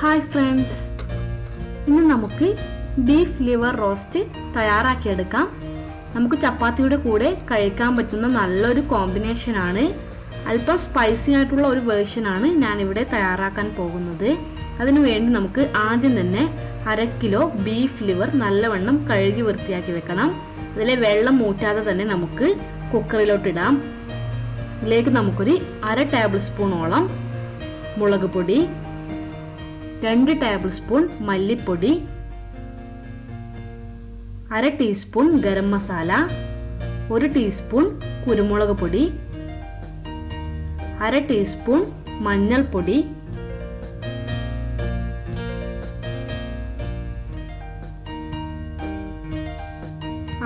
Hi friends ഇന്ന് നമുക്ക് beef liver roast തയ്യാറാക്കിയെടുക്കാം. നമുക്ക് ചപ്പാത്തിയുടെ കൂടെ കഴിക്കാൻ പറ്റുന്ന നല്ലൊരു കോമ്പിനേഷനാണ് അല്പം സ്പൈസി ആയിട്ടുള്ള ഒരു വേർഷനാണ് ഞാനിവിടെ തയ്യാറാക്കാൻ പോകുന്നത്. അതിനു വേണ്ടി നമുക്ക് ആദ്യം തന്നെ അര കിലോ ബീഫ് ലിവർ നല്ലവണ്ണം കഴുകി വൃത്തിയാക്കി വെക്കണം. അതിലെ വെള്ളം മൂറ്റാതെ തന്നെ നമുക്ക് കുക്കറിലോട്ടിടാം ഇതിലേക്ക് നമുക്കൊരു അര ടേബിൾ സ്പൂണോളം മുളക് പൊടി രണ്ട് ടേബിൾ സ്പൂൺ മല്ലിപ്പൊടി അര ടീസ്പൂൺ ഗരം മസാല ഒരു ടീസ്പൂൺ കുരുമുളക് പൊടി അര ടീസ്പൂൺ മഞ്ഞൾപ്പൊടി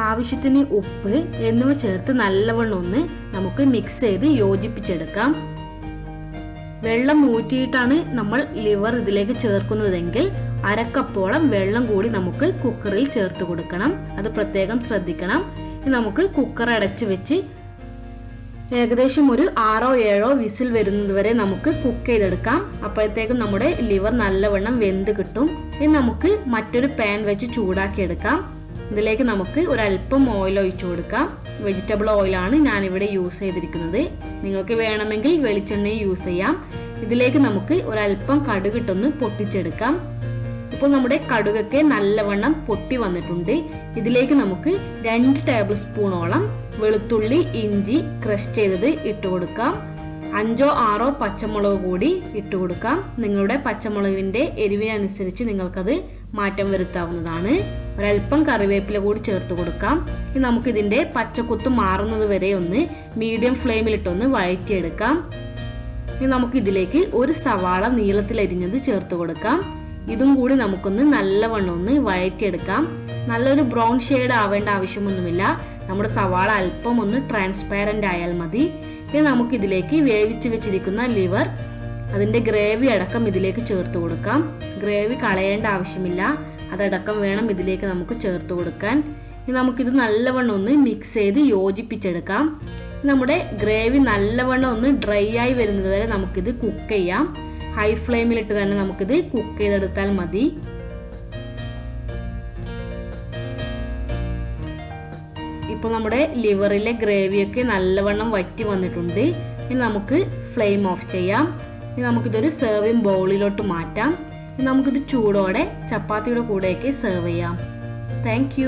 ആവശ്യത്തിന് ഉപ്പ് എന്നിവ ചേർത്ത് നല്ലവണ്ണം ഒന്ന് നമുക്ക് മിക്സ് ചെയ്ത് യോജിപ്പിച്ചെടുക്കാം. വെള്ളം ഊറ്റിയിട്ടാണ് നമ്മൾ ലിവർ ഇതിലേക്ക് ചേർക്കുന്നതെങ്കിൽ അരക്കപ്പോളം വെള്ളം കൂടി നമുക്ക് കുക്കറിൽ ചേർത്ത് കൊടുക്കണം. അത് പ്രത്യേകം ശ്രദ്ധിക്കണം. നമുക്ക് കുക്കർ അടച്ചു വെച്ച് ഏകദേശം ഒരു ആറോ ഏഴോ വിസിൽ വരുന്നതുവരെ നമുക്ക് കുക്ക് ചെയ്തെടുക്കാം. അപ്പോഴത്തേക്കും നമ്മുടെ ലിവർ നല്ലവണ്ണം വെന്ത് കിട്ടും. ഇനി നമുക്ക് മറ്റൊരു പാൻ വെച്ച് ചൂടാക്കി എടുക്കാം ഇതിലേക്ക് നമുക്ക് ഒരല്പം ഓയിൽ ഒഴിച്ചു കൊടുക്കാം. വെജിറ്റബിൾ ഓയിലാണ് ഞാനിവിടെ യൂസ് ചെയ്തിരിക്കുന്നത്. നിങ്ങൾക്ക് വേണമെങ്കിൽ വെളിച്ചെണ്ണയും യൂസ് ചെയ്യാം. ഇതിലേക്ക് നമുക്ക് ഒരല്പം കടുകിട്ടൊന്ന് പൊട്ടിച്ചെടുക്കാം. ഇപ്പോൾ നമ്മുടെ കടുകൊക്കെ നല്ലവണ്ണം പൊട്ടി വന്നിട്ടുണ്ട്. ഇതിലേക്ക് നമുക്ക് രണ്ട് ടേബിൾ സ്പൂണോളം വെളുത്തുള്ളി ഇഞ്ചി ക്രഷ് ചെയ്തത് ഇട്ട് കൊടുക്കാം. അഞ്ചോ ആറോ പച്ചമുളക് കൂടി ഇട്ട് കൊടുക്കാം. നിങ്ങളുടെ പച്ചമുളകിന്റെ എരിവിനനുസരിച്ച് നിങ്ങൾക്കത് മാറ്റം വരുത്താവുന്നതാണ്. ഒരല്പം കറിവേപ്പില കൂടി ചേർത്ത് കൊടുക്കാം. ഇനി നമുക്കിതിന്റെ പച്ചക്കുത്ത് മാറുന്നത് വരെ ഒന്ന് മീഡിയം ഫ്ലെയിമിലിട്ടൊന്ന് വഴറ്റിയെടുക്കാം. ഇനി നമുക്കിതിലേക്ക് ഒരു സവാള നീളത്തിൽ അരിഞ്ഞത് ചേർത്ത് കൊടുക്കാം. ഇതും കൂടി നമുക്കൊന്ന് നല്ലവണ്ണം ഒന്ന് വഴറ്റിയെടുക്കാം. നല്ലൊരു ബ്രൗൺ ഷെയ്ഡ് ആവേണ്ട ആവശ്യമൊന്നുമില്ല. നമ്മുടെ സവാള അല്പം ഒന്ന് ട്രാൻസ്പാരന്റ് ആയാൽ മതി. ഇനി നമുക്കിതിലേക്ക് വേവിച്ച് വെച്ചിരിക്കുന്ന ലിവർ അതിന്റെ ഗ്രേവി അടക്കം ഇതിലേക്ക് ചേർത്ത് കൊടുക്കാം. ഗ്രേവി കളയേണ്ട ആവശ്യമില്ല. അതടക്കം വേണം ഇതിലേക്ക് നമുക്ക് ചേർത്ത് കൊടുക്കാൻ. ഇനി നമുക്കിത് നല്ലവണ്ണം ഒന്ന് മിക്സ് ചെയ്ത് യോജിപ്പിച്ചെടുക്കാം. നമ്മുടെ ഗ്രേവി നല്ലവണ്ണം ഒന്ന് ഡ്രൈ ആയി വരുന്നത് വരെ നമുക്കിത് കുക്ക് ചെയ്യാം. ഹൈ ഫ്ലെയിമിലിട്ട് തന്നെ നമുക്കിത് കുക്ക് ചെയ്തെടുത്താൽ മതി. ഇപ്പോൾ നമ്മുടെ ലിവറിലെ ഗ്രേവിയൊക്കെ നല്ലവണ്ണം വറ്റി വന്നിട്ടുണ്ട്. ഇനി നമുക്ക് ഫ്ലെയിം ഓഫ് ചെയ്യാം. ഇനി നമുക്കിതൊരു സെർവിങ് ബൗളിലോട്ട് മാറ്റാം. നമുക്കിത് ചൂടോടെ ചപ്പാത്തിയുടെ കൂടെയൊക്കെ സെർവ് ചെയ്യാം. താങ്ക്